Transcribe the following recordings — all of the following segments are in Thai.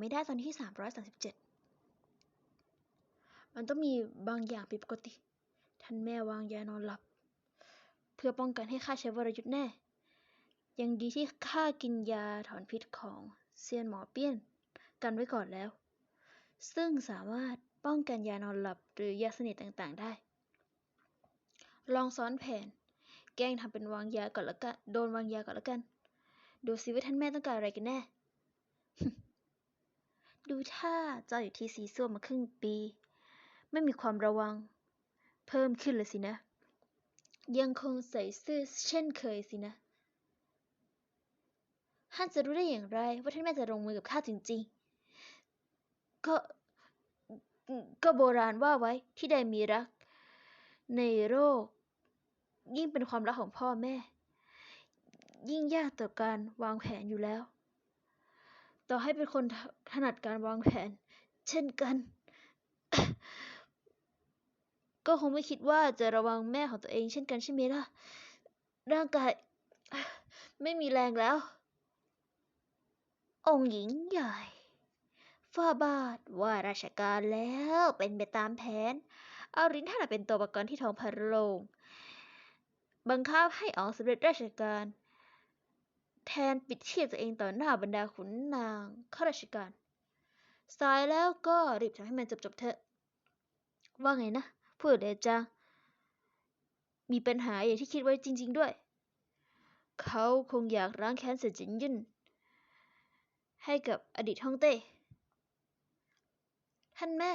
ไม่ได้ตอนที่สามร้อยสามสิบเจ็ดมันต้องมีบางอย่างผิดปกติ ท่านแม่วางยานอนหลับ เพื่อป้องกันให้ข้าใช้วรยุทธ์แน่ ยังดีที่ข้ากินยาถอนพิษของเซียนหมอเปี้ยน กันไว้ก่อนแล้ว ซึ่งสามารถป้องกันยานอนหลับหรือยาสนิทต่างๆได้ ลองซ้อนแผน แกล้งทำเป็นวางยาก่อนละกัน โดนวางยาก่อนละกัน ดูสิว่าท่านแม่ต้องการอะไรกันแน่ ดูท่าเจ้าอยู่ที่ซีซั่วมมาครึ่งปี ไม่มีความระวัง เพิ่มขึ้นเลยสินะ ยังคงใส่ซื่อเช่นเคยสินะท่านจะรู้ได้อย่างไร ว่าท่านแม่จะลงมือกับข้าจริงๆ ก็ ก็โบราณว่าไว้ที่ใดมีรัก ในโลกยิ่งเป็นความรักของพ่อแม่ ยิ่งยากต่อการวางแผนอยู่แล้ว ต่อให้เป็นคนถนัดการวางแผน เช่นกัน ก็คงไม่คิดว่าจะระวังแม่ของตัวเองเช่นกันใช่ไหมล่ะ ร่างกายไม่มีแรงแล้ว องค์หญิงใหญ่ฝ่าบาทว่าราชการแล้วเป็นไปตามแผน เอารินท่านเป็นตัวประกันที่ท้องพระโรง บังคับให้ออกสำเร็จราชการ แทนปิดชีพตัวเองต่อหน้าบรรดาขุนนางข้าราชการสายแล้วก็รีบทำให้มันจบๆเถอะ ว่าไงนะ พูดเดจามีปัญหาอย่างที่คิดไว้จริง ๆด้วย เขาคงอยากล้างแค้นเสียจินยุ่น ให้กับอดีตฮ่องเต้ ท่านแม่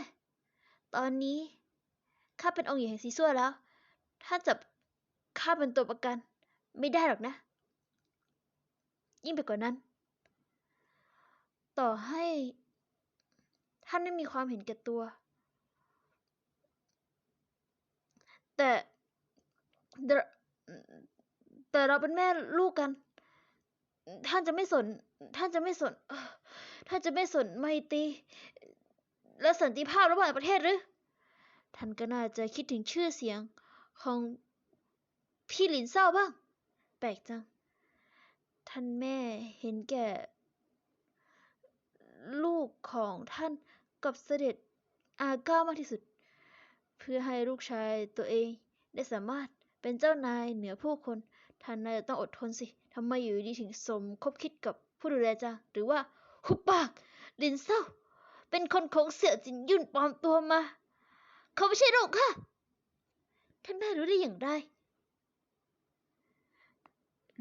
ตอนนี้ ข้าเป็นองค์หญิงแห่งซีซั่วแล้ว ถ้าจับข้าเป็นตัวประกัน ไม่ได้หรอกนะ ยิ่งไปกว่านั้น ต่อให้ท่านไม่มีความเห็นแก่ตัว แต่แต่เราเป็นแม่ลูกกัน ท่านจะไม่สน ท่านจะไม่สน ท่านจะไม่สนไมตรีและสันติภาพระหว่างประเทศหรือ ท่านก็น่าจะคิดถึงชื่อเสียงของพี่หลินเศร้าบ้าง แปลกจัง ท่านแม่เห็นแก่ลูกของท่านกับเสด็จอาเก้ามากที่สุด เพื่อให้ลูกชายตัวเองได้สามารถเป็นเจ้านายเหนือผู้คน ท่านนาจะต้องอดทนสิทำไมอยู่ดีถึงสมคบคิดกับผู้ดูแลจ้าหรือว่าหุบปากลินเศร้า เป็นคนของเสี่ยวจินยุ่นปลอมตัวมา เขาไม่ใช่ลูกค่ะ ท่านแม่รู้ได้อย่างไร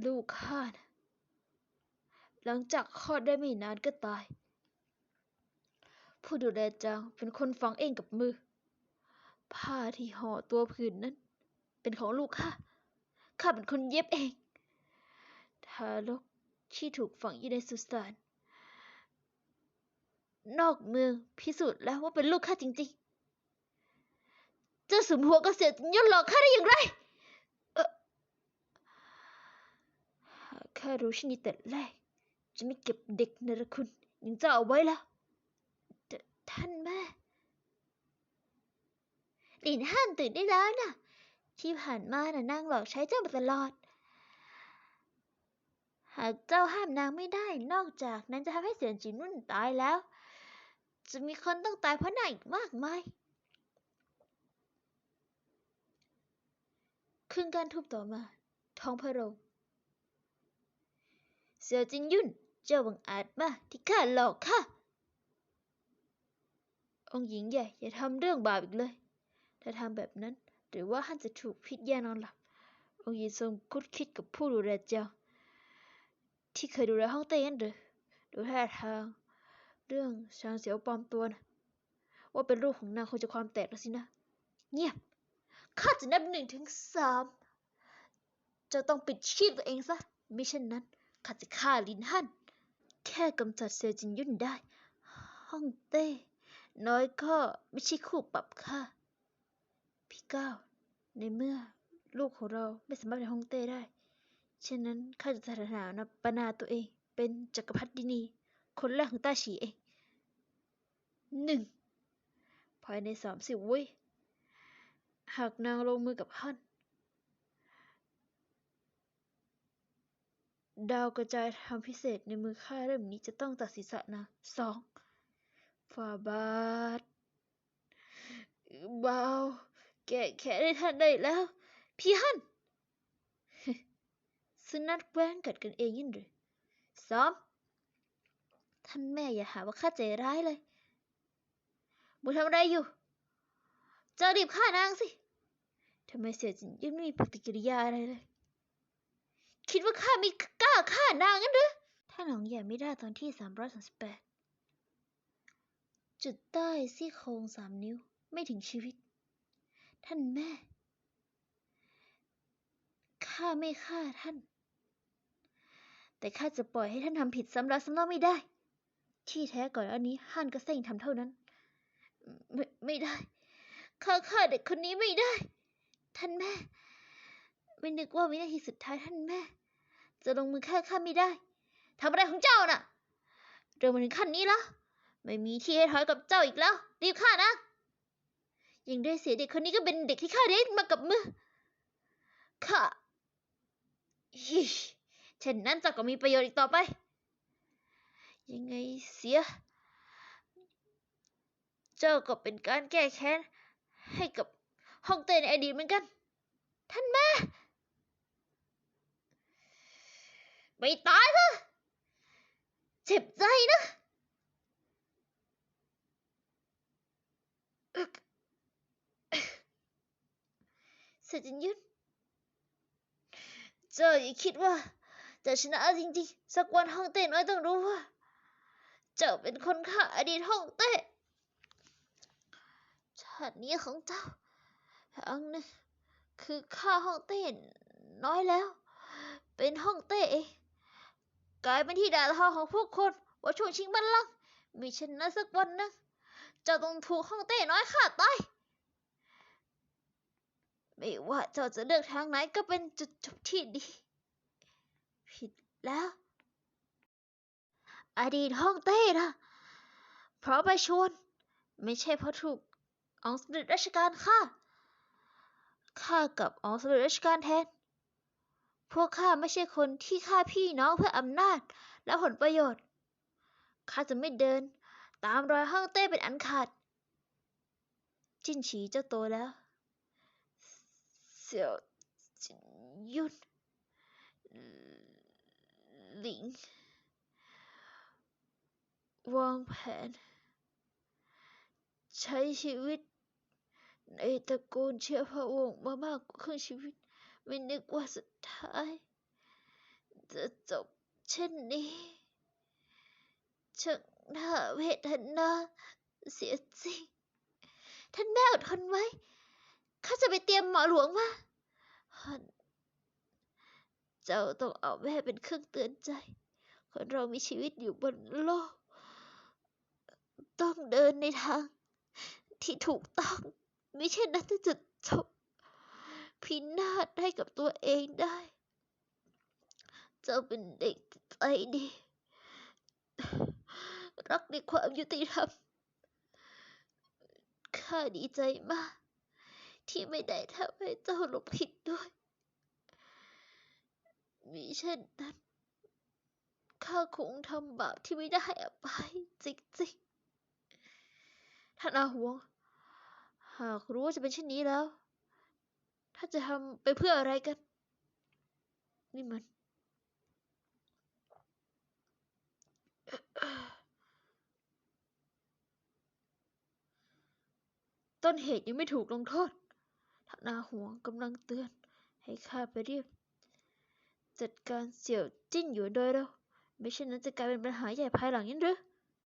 ลูกข้านะ หลังจากคลอดได้ไม่นานก็ตาย ผู้ดูแลจางเป็นคนฝังเองกับมือ ผ้าที่ห่อตัวผืนนั้น เป็นของลูกข้าข้าเป็นคนเย็บเอง ทารกที่ถูกฝังอยู่ในสุสาน นอกเมืองพิสูจน์แล้วว่าเป็นลูกข้าจริงๆ เจ้าสมหัวกระเสียยศหลอกข้าได้อย่างไรเอ่อข้ารู้ชนนี้แต่แรก จะไม่เก็บเด็กนรคุณอย่างเจ้าเอาไว้แล้วแต่ท่านแม่หลินห้านตื่นได้แล้วนะที่ผ่านมาน่ะนางหลอกใช้เจ้ามาตลอด หากเจ้าห้ามนางไม่ได้ นอกจากนั้นจะทำให้เสียนจินนุ่นตายแล้ว จะมีคนต้องตายเพราะนางอีกมากมายครึ่งการทุบต่อมา ท้องพระโรงเสียวจินยุ่น จ้าบังอาจมาที่ข้าหลอกข้าองหญิงใหญ่อย่าทำเรื่องบาปอีกเลย ถ้าทำแบบนั้น หรือว่าท่านจะถูกพิษแย่นอนหลับ องหญิงทรงคุดคิดกับผู้ดูแลเจ้า ที่เคยดูแลห้องเต้นั่นหรือดูท่าทาง เรื่องชางเสียวปลอมตัวนะว่าเป็นลูกของนางคงจะความแตกแล้วสินะ เงียบข้าจะนับหนึ่งถึงสามจะต้องปิดชีพตัวเองซะมิเช่นนั้นข้าจะฆ่าลินฮั่น แค่กำจัดเซจินยุ่นได้ ห้องเต้ น้อยก็ไม่ใช่คู่ปรับข้าพี่ก้าวในเมื่อลูกของเราไม่สามารถเป็นฮ่องเต้ได้เช่นนั้นข้าจะสถานะปนาตัวเอง เป็นจักรพรรดินี คนแรกของต้าฉีเองหนึ่งภายในสามสิบวิหากนางลงมือกับฮั่น ดาวกระจายทำพิเศษในมือข้าเล่มนี้จะต้องตัดศีรษะนางสองฝ่าบาทเบาแก้แค้นให้ท่านได้แล้ว พี่ฮั่นสนัดแว้งกัดกันเองยินหรือซ้อม ท่านแม่อย่าหาว่าข้าใจร้ายเลยบุทำอะไรอยู่จ้ารีบฆ่านางสิทำไมเสียจินยังไม่มีปฏิกิริยาอะไรเลย คิดว่าข้าไม่กล้าฆ่านางงั้นหรือท่านหลงอย่ไม่ได้ตอนที่สามร้อยสามสิบแปดจุดใต้ซี่โครงสามนิ้วไม่ถึงชีวิต ท่านแม่ ข้าไม่ฆ่าท่าน แต่ข้าจะปล่อยให้ท่านทำผิดซ้ำแล้วซ้ำเล่าไม่ได้ ที่แท้ก่อนอันนี้ฮั่นก็เส่งทำเท่านั้น ไม่ไม่ได้ ข้าฆ่าเด็กคนนี้ไม่ได้ ท่านแม่ ไม่นึกว่าวินาทีสุดท้ายท่านแม่ จะลงมือฆ่าข้าไม่ได้ทำอะไรของเจ้าน่ะ เรื่องมาถึงขั้นนี้แล้ว ไม่มีที่ให้ถอยกับเจ้าอีกแล้ว รีบฆ่านะ ยังได้เสียเด็กคนนี้ก็เป็นเด็กที่ข้าเลี้ยงมากับมือข้าฮิชเช่นนั้นเจ้าก็มีประโยชน์อีกต่อไป ยังไงเสีย เจ้าก็เป็นการแก้แค้นให้กับฮ่องเต้ในอดีตเหมือนกัน ท่านแม่ ไม่ตายนะเจ็บใจนะสจินยุนเจ้าอย่าคิดว่าจะชนะจริงๆ สักวันฮ่องเต้น้อยต้องรู้ว่า เจ้าเป็นคนฆ่าอดีตฮ่องเต้ชาตินี้ของเจ้าทางนึงคือฆ่าฮ่องเต้น้อยแล้ว เป็นฮ่องเต้เอง กลายเป็นที่ด่าทอของพวกคนว่าช่วงชิงบัลลังก์มิเช่นนั้นสักวันนึงเจ้าต้องถูกฮ่องเต้น้อยฆ่าตายไม่ว่าเจ้าจะเลือกทางไหนก็เป็นจุดจบที่ดี ผิดแล้ว อดีตฮ่องเต้นะเพราะไปชวน ไม่ใช่เพราะถูกองค์สมเด็จราชการฆ่าฆ่ากับองค์สมเด็จราชการแทน พวกข้าไม่ใช่คนที่ฆ่าพี่น้องเพื่ออำนาจและผลประโยชน์ ข้าจะไม่เดิน ตามรอยฮ่องเต้เป็นอันขาด จินฉีเจ้าโตแล้ว เสี่ยวจินยุนหลิง วางแผน ใช้ชีวิตในตระกูลเชื้อพระวงศ์มามากกว่าครึ่งชีวิต ไม่นึกว่าสุดท้าย จะจบเช่นนี้ช่างน่าเวทนาเสียจริง ท่านแม่อดทนไว้ ข้าจะไปเตรียมหมอหลวงมาฮันเจ้าต้องเอาแม่เป็นเครื่องเตือนใจ คนเรามีชีวิตอยู่บนโลก ต้องเดินในทางที่ถูกต้อง ไม่เช่นนั้นจะจุดจบ พินาศให้กับตัวเองได้ เจ้าเป็นเด็กใจดี รักในความยุติธรรม ข้าดีใจมาก ที่ไม่ได้ทำให้เจ้าหลงผิดด้วย มิเช่นนั้น ข้าคงทำบาปที่ไม่ได้อภัยจริงๆท่านอาหวง หากรู้ว่าจะเป็นเช่นนี้แล้ว ท่าจะทำไปเพื่ออะไรกัน นี่มัน ต้นเหตุยังไม่ถูกลงโทษทนาหวงกำลังเตือน ให้ข้าไปเรียบ จัดการเสี่ยวจิ้นอยู่โดยเร็วไม่เช่นนั้นจะกลายเป็นปัญหาใหญ่ภายหลังยันหรือ